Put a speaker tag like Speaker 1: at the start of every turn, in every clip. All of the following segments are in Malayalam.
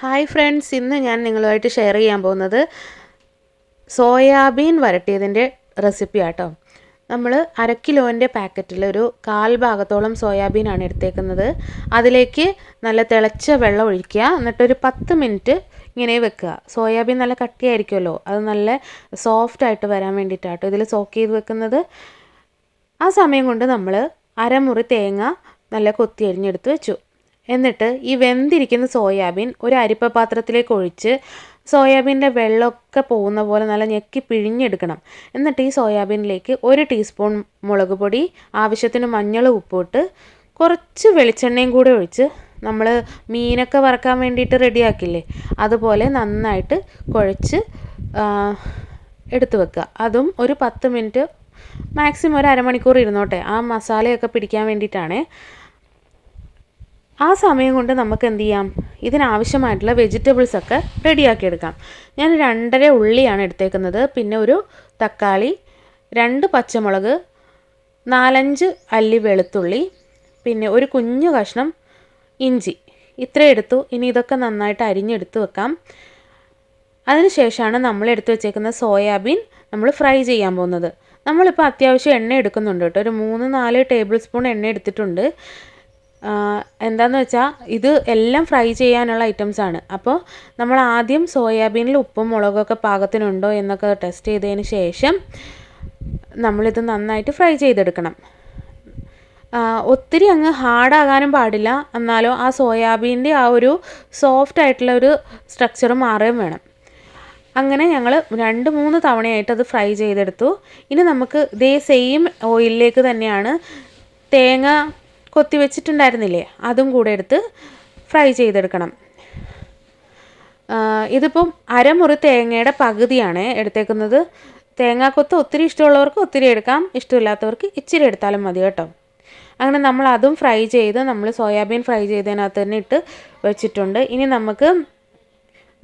Speaker 1: ഹായ് ഫ്രണ്ട്സ് ഇന്ന് ഞാൻ നിങ്ങളുമായിട്ട് ഷെയർ ചെയ്യാൻ പോകുന്നത് സോയാബീൻ വരട്ടിയതിന്റെ റെസിപ്പി ആട്ടോ. നമ്മൾ അര കിലോന്റെ പാക്കറ്റിൽ ഒരു കാൽ ഭാഗത്തോളം സോയാബീനാണ് എടുത്തേക്കുന്നത്. അതിലേക്ക് നല്ല തിളച്ച വെള്ളം ഒഴിക്കുക. എന്നിട്ടൊരു പത്ത് മിനിറ്റ് ഇങ്ങനെ വെക്കുക. സോയാബീൻ നല്ല കട്ടിയായിരിക്കുമല്ലോ. അത് നല്ല സോഫ്റ്റ് ആയിട്ട് വരാൻ വേണ്ടിയിട്ടാട്ടോ ഇതിൽ സോക്ക് ചെയ്ത് വെക്കുന്നത്. ആ സമയം കൊണ്ട് നമ്മൾ അരമുറി തേങ്ങ നല്ല കൊത്തി അരിഞ്ഞെടുത്ത് വെച്ചു. എന്നിട്ട് ഈ വെന്തിരിക്കുന്ന സോയാബീൻ ഒരു അരിപ്പ പാത്രത്തിലേക്ക് ഒഴിച്ച് സോയാബീന്റെ വെള്ളമൊക്കെ പോകുന്ന പോലെ നല്ല ഞെക്കി പിഴിഞ്ഞെടുക്കണം. എന്നിട്ട് ഈ സോയാബീനിലേക്ക് ഒരു ടീസ്പൂൺ മുളക് പൊടി ആവശ്യത്തിന് മഞ്ഞൾ ഉപ്പിട്ട് കുറച്ച് വെളിച്ചെണ്ണയും കൂടെ ഒഴിച്ച് നമ്മൾ മീനൊക്കെ വറക്കാൻ വേണ്ടിയിട്ട് റെഡിയാക്കില്ലേ അതുപോലെ നന്നായിട്ട് കുഴച്ച് എടുത്തു വെക്കുക. അതും ഒരു പത്ത് മിനിറ്റ് മാക്സിമം ഒരു അരമണിക്കൂർ ഇരുന്നോട്ടെ. ആ മസാലയൊക്കെ പിടിക്കാൻ വേണ്ടിയിട്ടാണേ. ആ സമയം കൊണ്ട് നമുക്ക് എന്ത് ചെയ്യാം? ഇതിനാവശ്യമായിട്ടുള്ള വെജിറ്റബിൾസ് ഒക്കെ റെഡിയാക്കി എടുക്കാം ഞാൻ രണ്ടര ഉള്ളിയാണ് എടുത്തേക്കുന്നത്. പിന്നെ ഒരു തക്കാളി രണ്ട് പച്ചമുളക് നാലഞ്ച് അല്ലി വെളുത്തുള്ളി പിന്നെ ഒരു കുഞ്ഞു കഷ്ണം ഇഞ്ചി. ഇത്ര എടുത്തു. ഇനി ഇതൊക്കെ നന്നായിട്ട് അരിഞ്ഞെടുത്ത് വെക്കാം. അതിനുശേഷമാണ് നമ്മൾ എടുത്തു വെച്ചേക്കുന്ന സോയാബീൻ നമ്മൾ ഫ്രൈ ചെയ്യാൻ പോകുന്നത്. നമ്മളിപ്പോൾ അത്യാവശ്യം എണ്ണ എടുക്കുന്നുണ്ട് കേട്ടോ. ഒരു മൂന്ന് നാല് ടേബിൾ സ്പൂൺ എണ്ണ എടുത്തിട്ടുണ്ട്. എന്താണെന്ന് വെച്ചാൽ ഇത് എല്ലാം ഫ്രൈ ചെയ്യാനുള്ള ഐറ്റംസ് ആണ്. അപ്പോൾ നമ്മൾ ആദ്യം സോയാബീനിൽ ഉപ്പും മുളകൊക്കെ പാകത്തിനുണ്ടോ എന്നൊക്കെ ടെസ്റ്റ് ചെയ്തതിന് ശേഷം നമ്മളിത് നന്നായിട്ട് ഫ്രൈ ചെയ്തെടുക്കണം. ഒത്തിരി അങ്ങ് ഹാർഡാകാനും പാടില്ല. എന്നാലോ ആ സോയാബീന്റെ ആ ഒരു സോഫ്റ്റ് ആയിട്ടുള്ള ഒരു സ്ട്രക്ചർ മാറുകയും വേണം. അങ്ങനെ ഞങ്ങൾ രണ്ട് മൂന്ന് തവണയായിട്ട് അത് ഫ്രൈ ചെയ്തെടുത്തു. ഇനി നമുക്ക് ഇതേ സെയിം ഓയിലിലേക്ക് തന്നെയാണ് തേങ്ങ കൊത്തി വെച്ചിട്ടുണ്ടായിരുന്നില്ലേ? അതും കൂടെ എടുത്ത് ഫ്രൈ ചെയ്തെടുക്കണം. ഇതിപ്പം അരമുറി തേങ്ങയുടെ പകുതിയാണ് എടുത്തേക്കുന്നത്. തേങ്ങാക്കൊത്ത് ഒത്തിരി ഇഷ്ടമുള്ളവർക്ക് ഒത്തിരി എടുക്കാം. ഇഷ്ടമില്ലാത്തവർക്ക് ഇച്ചിരി എടുത്താലും മതി കേട്ടോ. അങ്ങനെ നമ്മൾ അതും ഫ്രൈ ചെയ്ത് നമ്മൾ സോയാബീൻ ഫ്രൈ ചെയ്തതിനകത്ത് തന്നെ ഇട്ട് വെച്ചിട്ടുണ്ട്. ഇനി നമുക്ക്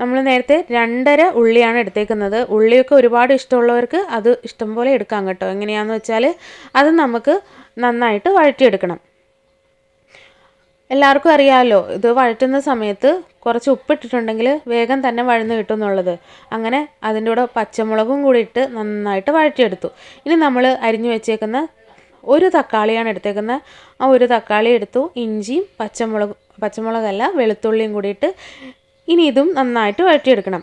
Speaker 1: നമ്മൾ നേരത്തെ രണ്ടര ഉള്ളിയാണ് എടുത്തേക്കുന്നത്. ഉള്ളിയൊക്കെ ഒരുപാട് ഇഷ്ടമുള്ളവർക്ക് അത് ഇഷ്ടം പോലെ എടുക്കാം കേട്ടോ. എങ്ങനെയാണെന്ന് വെച്ചാൽ അത് നമുക്ക് നന്നായിട്ട് വഴറ്റിയെടുക്കണം. എല്ലാവർക്കും അറിയാമല്ലോ ഇത് വഴറ്റുന്ന സമയത്ത് കുറച്ച് ഉപ്പിട്ടിട്ടുണ്ടെങ്കിൽ വേഗം തന്നെ വഴന്ന് കിട്ടും എന്നുള്ളത്. അങ്ങനെ അതിന്റെ കൂടെ പച്ചമുളകും കൂടി ഇട്ട് നന്നായിട്ട് വഴറ്റിയെടുത്തു. ഇനി നമ്മൾ അരിഞ്ഞു വെച്ചേക്കുന്ന ഒരു തക്കാളിയാണ് എടുത്തേക്കുന്നത്. ആ ഒരു തക്കാളി എടുത്തു ഇഞ്ചിയും പച്ചമുളക് പച്ചമുളകല്ല വെളുത്തുള്ളിയും കൂടിയിട്ട് ഇനി ഇതും നന്നായിട്ട് വഴറ്റിയെടുക്കണം.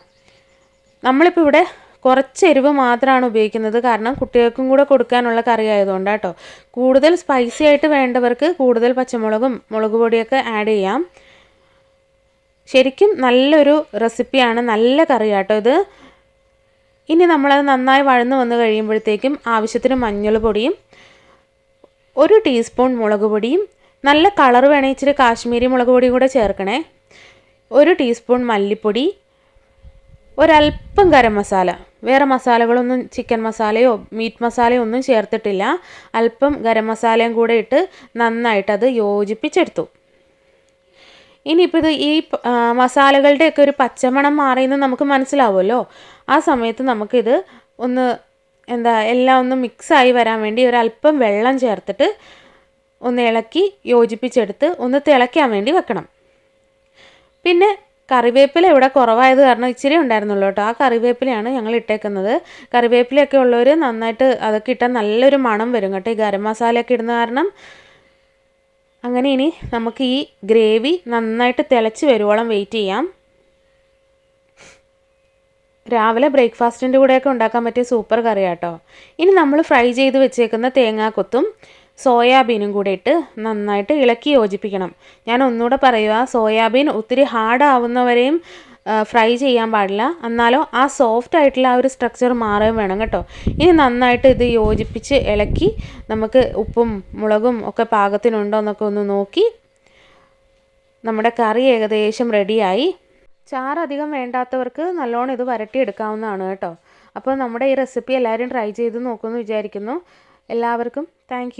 Speaker 1: നമ്മളിപ്പോൾ ഇവിടെ കുറച്ച് എരിവ് മാത്രമാണ് ഉപയോഗിക്കുന്നത്. കാരണം കുട്ടികൾക്കും കൂടെ കൊടുക്കാനുള്ള കറി ആയതുകൊണ്ട് കേട്ടോ കൂടുതൽ സ്പൈസി ആയിട്ട് വേണ്ടവർക്ക് കൂടുതൽ പച്ചമുളകും മുളക് പൊടിയൊക്കെ ആഡ് ചെയ്യാം. ശരിക്കും നല്ലൊരു റെസിപ്പിയാണ് നല്ല കറി കേട്ടോ ഇത്. ഇനി നമ്മളത് നന്നായി വഴന്നു വന്ന് കഴിയുമ്പോഴത്തേക്കും ആവശ്യത്തിന് മഞ്ഞൾ പൊടിയും ഒരു ടീസ്പൂൺ മുളക് പൊടിയും നല്ല കളർ വേണേ ഇച്ചിരി കാശ്മീരി മുളക് പൊടിയും കൂടെ ചേർക്കണേ. ഒരു ടീസ്പൂൺ മല്ലിപ്പൊടി ഒരല്പം ഗരം മസാല. വേറെ മസാലകളൊന്നും ചിക്കൻ മസാലയോ മീറ്റ് മസാലയോ ഒന്നും ചേർത്തിട്ടില്ല. അല്പം ഗരം മസാലയും കൂടെ ഇട്ട് നന്നായിട്ട് അത് യോജിപ്പിച്ചെടുത്തു. ഇനിയിപ്പോൾ ഇത് ഈ മസാലകളുടെയൊക്കെ ഒരു പച്ചമണം മാറിയെന്ന് നമുക്ക് മനസ്സിലാവുമല്ലോ. ആ സമയത്ത് നമുക്കിത് ഒന്ന് എന്താ എല്ലാം ഒന്ന് മിക്സായി വരാൻ വേണ്ടി ഒരല്പം വെള്ളം ചേർത്തിട്ട് ഒന്ന് ഇളക്കി യോജിപ്പിച്ചെടുത്ത് ഒന്ന് തിളയ്ക്കാൻ വേണ്ടി വെക്കണം. പിന്നെ കറിവേപ്പില ഇവിടെ കുറവായത് കാരണം ഇച്ചിരി ഉണ്ടായിരുന്നുള്ളൂ കേട്ടോ. ആ കറിവേപ്പിലയാണ് ഞങ്ങൾ ഇട്ടേക്കുന്നത്. കറിവേപ്പിലയൊക്കെ ഉള്ളവർ നന്നായിട്ട് അതൊക്കെ ഇട്ടാൽ നല്ലൊരു മണം വരും കേട്ടോ ഈ ഗരം മസാലയൊക്കെ ഇടുന്ന കാരണം. അങ്ങനെ ഇനി നമുക്ക് ഈ ഗ്രേവി നന്നായിട്ട് തിളച്ച് വരുവോളം വെയിറ്റ് ചെയ്യാം. രാവിലെ ബ്രേക്ക്ഫാസ്റ്റിന്റെ കൂടെയൊക്കെ ഉണ്ടാക്കാൻ പറ്റിയ സൂപ്പർ കറി കേട്ടോ ഇനി നമ്മൾ ഫ്രൈ ചെയ്ത് വെച്ചേക്കുന്ന തേങ്ങാക്കൊത്തും സോയാബീനും കൂടെ ഇട്ട് നന്നായിട്ട് ഇളക്കി യോജിപ്പിക്കണം. ഞാൻ ഒന്നുകൂടെ പറയുക സോയാബീൻ ഒത്തിരി ഹാർഡ് ആവുന്നവരെയും ഫ്രൈ ചെയ്യാൻ പാടില്ല. എന്നാലോ ആ സോഫ്റ്റ് ആയിട്ടുള്ള ആ ഒരു സ്ട്രക്ചർ മാറുകയും വേണം കേട്ടോ. ഇനി നന്നായിട്ട് ഇത് യോജിപ്പിച്ച് ഇളക്കി നമുക്ക് ഉപ്പും മുളകും ഒക്കെ പാകത്തിനുണ്ടോ എന്നൊക്കെ ഒന്ന് നോക്കി നമ്മുടെ കറി ഏകദേശം റെഡിയായി ചാറ് അധികം വേണ്ടാത്തവർക്ക് നല്ലോണം ഇത് വരട്ടിയെടുക്കാവുന്നതാണ് കേട്ടോ. അപ്പോൾ നമ്മുടെ ഈ റെസിപ്പി എല്ലാവരും ട്രൈ ചെയ്ത് നോക്കുമെന്ന് വിചാരിക്കുന്നു. എല്ലാവർക്കും താങ്ക്